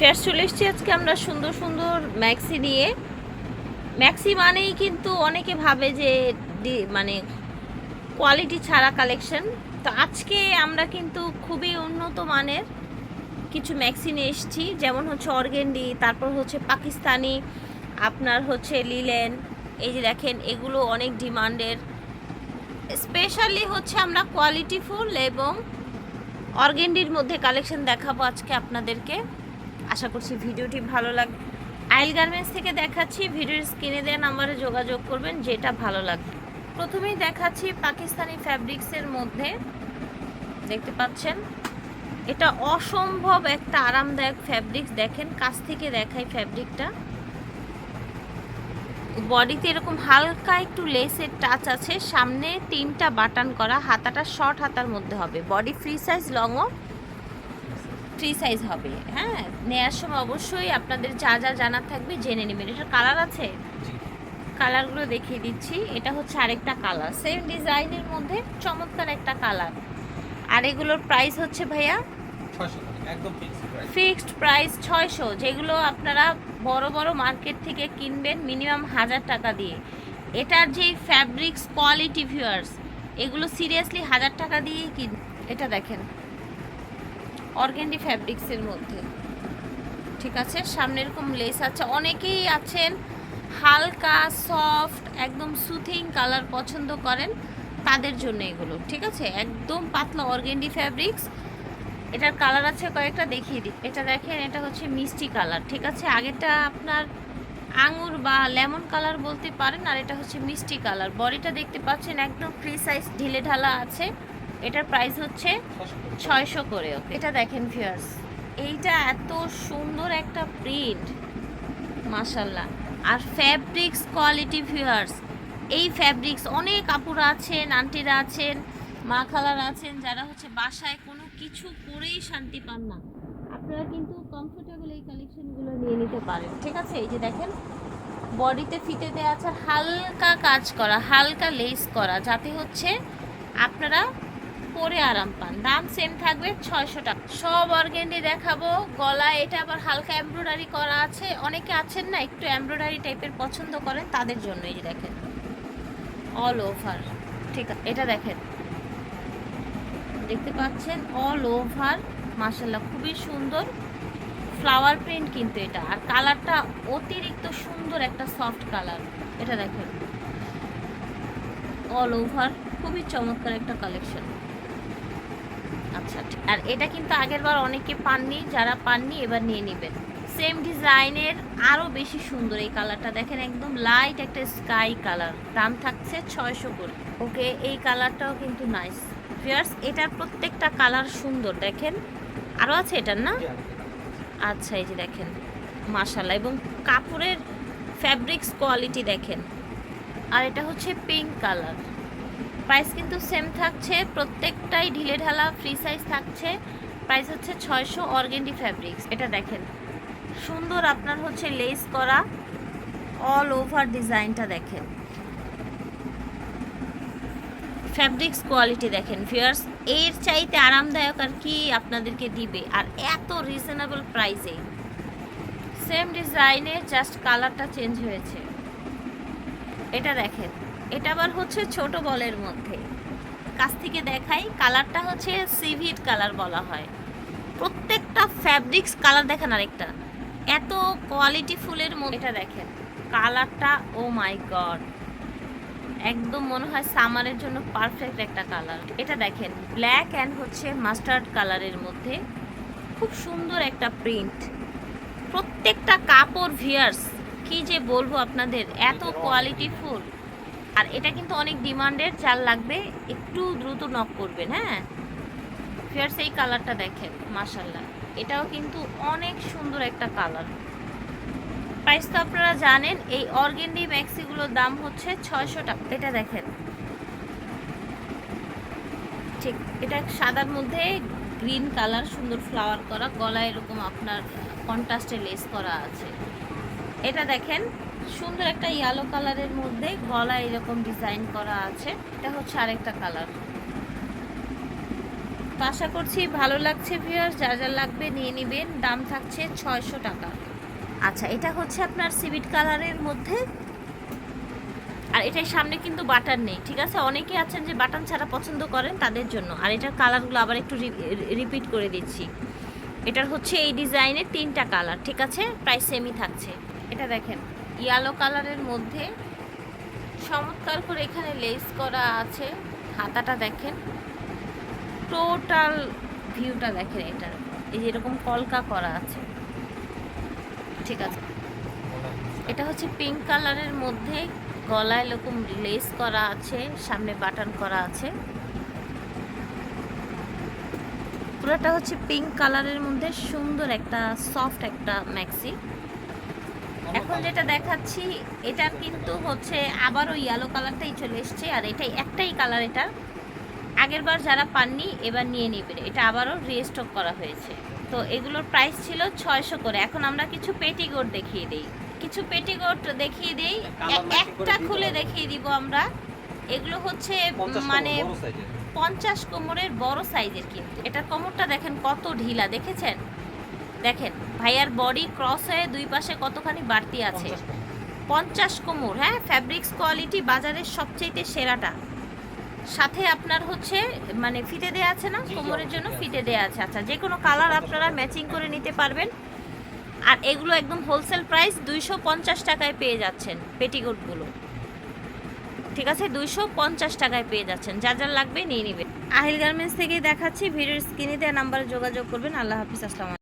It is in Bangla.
ফেয়ার চলে এসছি আজকে আমরা সুন্দর সুন্দর ম্যাক্সি নিয়ে। ম্যাক্সি মানেই কিন্তু অনেকে ভাবে যে মানে কোয়ালিটি ছাড়া কালেকশন তো আজকে আমরা কিন্তু খুবই উন্নত মানের কিছু ম্যাক্সি নিয়ে এসেছি। যেমন হচ্ছে অর্গেন্ডি, তারপর হচ্ছে পাকিস্তানি, আপনার হচ্ছে লিলেন। এই যে দেখেন, এগুলো অনেক ডিমান্ডের। স্পেশালি হচ্ছে আমরা কোয়ালিটি ফুল এবং অর্গেন্ডির মধ্যে কালেকশন দেখাবো আজকে আপনাদেরকে। আশা করছি ভিডিওটি ভালো লাগবে আইল গার্মেন্টস থেকে দেখাচ্ছি, ভিডিওর স্ক্রিনে দেওয়া নাম্বারে যোগাযোগ করবেন, যেটা ভালো লাগবে। প্রথমেই দেখাচ্ছি পাকিস্তানি ফ্যাব্রিক্সের মধ্যে, দেখতে পাচ্ছেন? এটা অসম্ভব একটা আরামদায়ক ফ্যাব্রিক্স, দেখেন, কাছ থেকে দেখাই ফ্যাব্রিকটা। বডিতে এরকম হালকা একটু লেসের টাচ আছে, সামনে তিনটা বাটান করা, হাতাটা শর্ট হাতার মধ্যে হবে। বডি ফ্রি সাইজ লংও ফ্রি সাইজ হবে। হ্যাঁ নেওয়ার সময় অবশ্যই আপনাদের যা যা জানার থাকবে জেনে নেবেন। এটার কালার আছে? কালারগুলো দেখিয়ে দিচ্ছি। এটা হচ্ছে আরেকটা কালার সেম ডিজাইনের মধ্যে চমৎকার একটা কালার আর এগুলোর প্রাইস হচ্ছে ভাইয়া? ছয়শো টাকা একদম ফিক্সড প্রাইস ফিক্সড প্রাইস ছয়শো। যেগুলো আপনারা বড় বড় মার্কেট থেকে কিনবেন মিনিমাম হাজার টাকা দিয়ে। এটার যে ফ্যাব্রিক্স কোয়ালিটি ভিউয়ার্স এগুলো সিরিয়াসলি হাজার টাকা দিয়েই কিন এটা দেখেন। অর্গেন্ডি ফ্যাব্রিক্সের মধ্যে। ঠিক আছে? সামনে এরকম লেস আছে। অনেকেই আছেন হালকা সফট একদম সুথিং কালার পছন্দ করেন, তাদের জন্য এগুলো। ঠিক আছে? একদম পাতলা অর্গেন্ডি ফ্যাব্রিক্স। এটার কালার আছে কয়েকটা, দেখিয়ে দিই এটা দেখেন, এটা হচ্ছে মিষ্টি কালার ঠিক আছে? আগেরটা আপনার আঙুর বা লেমন কালার বলতে পারেন, আর এটা হচ্ছে মিষ্টি কালার বডিটা দেখতে পাচ্ছেন, একদম ফ্রি সাইজ ঢিলে ঢালা আছে। এটার প্রাইস হচ্ছে ছয়শো করে এটা দেখেন ফিয়ার্স এইটা এত সুন্দর একটা প্রিন্ট মাশাল্লাহ আর ফ্যাব্রিক্স কোয়ালিটি ভিউয়ার্স এই ফ্যাব্রিক্স অনেক আপুরা আছেন আন্টিরা আছেন মা খালারা আছেন যারা হচ্ছে বাসায় কোনো কিছু পরেই শান্তি পান না। আপনারা কিন্তু কমফোর্টেবল এই কালেকশনগুলো নিয়ে নিতে পারেন ঠিক আছে? এই যে দেখেন বডিতে ফিতে দেওয়া আছে হালকা কাজ করা হালকা লেস করা যাতে হচ্ছে আপনারা পরে আরাম পান। দাম সেম থাকবে ছয়শো টাকা। সব অর্গেন্ডি দেখাবো। গলা এটা আবার হালকা এমব্রয়ডারি করা আছে। অনেকে আছেন না, একটু এমব্রয়ডারি টাইপের পছন্দ করেন, তাদের জন্য এই দেখেন। অল ওভার ঠিক আছে, এটা দেখেন। দেখতে পাচ্ছেন অল ওভার মাসাল্লাহ খুবই সুন্দর। ফ্লাওয়ার প্রিন্ট কিন্তু এটা। আর কালারটা অতিরিক্ত সুন্দর একটা সফট কালার এটা দেখেন। অল ওভার খুবই চমৎকার একটা কালেকশন আচ্ছা আর এটা কিন্তু আগের বার অনেকে পাননি যারা পাননি এবার নিয়ে নেবেন। সেম ডিজাইনের আরও বেশি সুন্দর এই কালারটা দেখেন একদম লাইট একটা স্কাই কালার দাম থাকছে ছয়শো করে। ওকে এই কালারটাও কিন্তু নাইস ফিয়ার্স এটার প্রত্যেকটা কালার সুন্দর। দেখেন আরও আছে এটার না? আচ্ছা এই যে দেখেন মাশাল্লাহ এবং কাপড়ের ফ্যাব্রিক্স কোয়ালিটি দেখেন। আর এটা হচ্ছে পিঙ্ক কালার প্রাইস কিন্তু সেম থাকছে, প্রত্যেকটাই ঢিলে ঢালা ফ্রি সাইজ থাকছে। প্রাইস হচ্ছে ছয়শো অর্গেন্ডি ফ্যাব্রিক্স এটা দেখেন, সুন্দর আপনার হচ্ছে লেস করা অল ওভার ডিজাইনটা দেখেন। ফ্যাব্রিক্স কোয়ালিটি দেখেন ফিয়ার্স এর চাইতে আরামদায়ক আর কি আপনাদেরকে দিবে, আর এত রিজনেবল প্রাইসে সেম ডিজাইনে জাস্ট কালারটা চেঞ্জ হয়েছে। এটা দেখেন এটা আবার হচ্ছে ছোট বলের মধ্যে। কাছ থেকে দেখাই, কালারটা হচ্ছে সিভিট কালার বলা হয়। প্রত্যেকটা ফ্যাব্রিক্স কালার দেখেন আরেকটা। এত কোয়ালিটি ফুলের মধ্যে এটা দেখেন, কালারটা, ও মাই গড। একদম মনে হয় সামারের জন্য পারফেক্ট একটা কালার। এটা দেখেন, ব্ল্যাক অ্যান্ড হচ্ছে মাস্টার্ড কালারের মধ্যে। খুব সুন্দর একটা প্রিন্ট। প্রত্যেকটা কাপড় ভিয়ার্স, কি যে বলব আপনাদের, এত কোয়ালিটি ফুল। আর এটা কিন্তু অনেক ডিমান্ডের, চাল লাগবে। একটু দ্রুত নক করবেন হ্যাঁ? ফিয়ার্স এই কালারটা দেখেন মাশাল্লাহ এটাও কিন্তু অনেক সুন্দর একটা কালার। প্রাইস তো আপনারা জানেন, এই অর্গেন্ডি ম্যাক্সিগুলোর দাম হচ্ছে ছয়শো টাকা। এটা দেখেন। ঠিক, এটা সাদার মধ্যে গ্রিন কালার, সুন্দর ফ্লাওয়ার করা, গলায় এরকম আপনার কন্ট্রাস্টে লেস করা আছে। এটা দেখেন সুন্দর একটা ইয়েলো কালারের মধ্যে গলা এরকম ডিজাইন করা আছে। এটা হচ্ছে আরেকটা কালার তো আশা করছি ভালো লাগছে ভিউয়ার্স যা যা লাগবে নিয়ে নেবেন। দাম থাকছে ছয়শো টাকা। আচ্ছা এটা হচ্ছে আপনার সিভিট কালারের মধ্যে। আর এটার সামনে কিন্তু বাটার নেই, ঠিক আছে? অনেকে আছেন যে বাটন ছাড়া পছন্দ করেন তাদের জন্য। আর এটার কালারগুলো আবার একটু রিপিট করে দিচ্ছি। এটার হচ্ছে এই ডিজাইনের তিনটা কালার ঠিক আছে? প্রায় সেমই থাকছে। এটা দেখেন। ইয়েলো কালারের মধ্যে চমৎকার করে এখানে লেস করা আছে। হাতাটা দেখেন। টোটাল ভিউটা দেখেন এটার এই যেরকম কলকা করা আছে। ঠিক আছে। এটা হচ্ছে পিঙ্ক কালারের মধ্যে গলায় এরকম লেস করা আছে, সামনে বাটন করা আছে। পুরোটা হচ্ছে পিঙ্ক কালারের মধ্যে সুন্দর একটা সফট একটা ম্যাক্সি এখন যেটা দেখাচ্ছি এটা কিন্তু হচ্ছে আবারও ইয়েলো কালারটাই চলে এসছে আর এটাই একটাই কালার এটা। আগের বার যারা পাননি এবার নিয়ে নেবেন এটা আবারও রিস্টক করা হয়েছে। তো এগুলোর প্রাইস ছিল ছয়শো করে। এখন আমরা কিছু পেটিগোট দেখিয়ে দিই। কিছু পেটিগোট দেখিয়ে দিই। একটা খুলে দেখিয়ে দিব আমরা। এগুলো হচ্ছে মানে পঞ্চাশ কোমরের বড় সাইজের কিন্তু। এটার কোমরটা দেখেন কত ঢিলা দেখেছেন? দেখেন। ভাইয়ার বডি ক্রস হয়ে দুই পাশে কতখানি বাড়তি আছে? পঞ্চাশ কোমর। হ্যাঁ? ফ্যাব্রিক্স কোয়ালিটি বাজারের সবচেয়ে সেরাটা। সাথে আপনার হচ্ছে মানে ফিতে দেয়া আছে না? কোমরের জন্য ফিতে দেয়া আছে। আচ্ছা যে কোনো কালার আপনারা ম্যাচিং করে নিতে পারবেন। আর এগুলো একদম হোলসেল প্রাইস দুইশো পঞ্চাশ টাকায় পেয়ে যাচ্ছেন পেটিকোটগুলো ঠিক আছে? দুইশো পঞ্চাশ টাকায় পেয়ে যাচ্ছেন। যা যা লাগবে নিয়ে নেবেন। আহিল গার্মেন্টস থেকে দেখাচ্ছি। ভিডিওর স্ক্রিনে দেওয়া নাম্বারে যোগাযোগ করবেন। আল্লাহ হাফিজ আসসালাম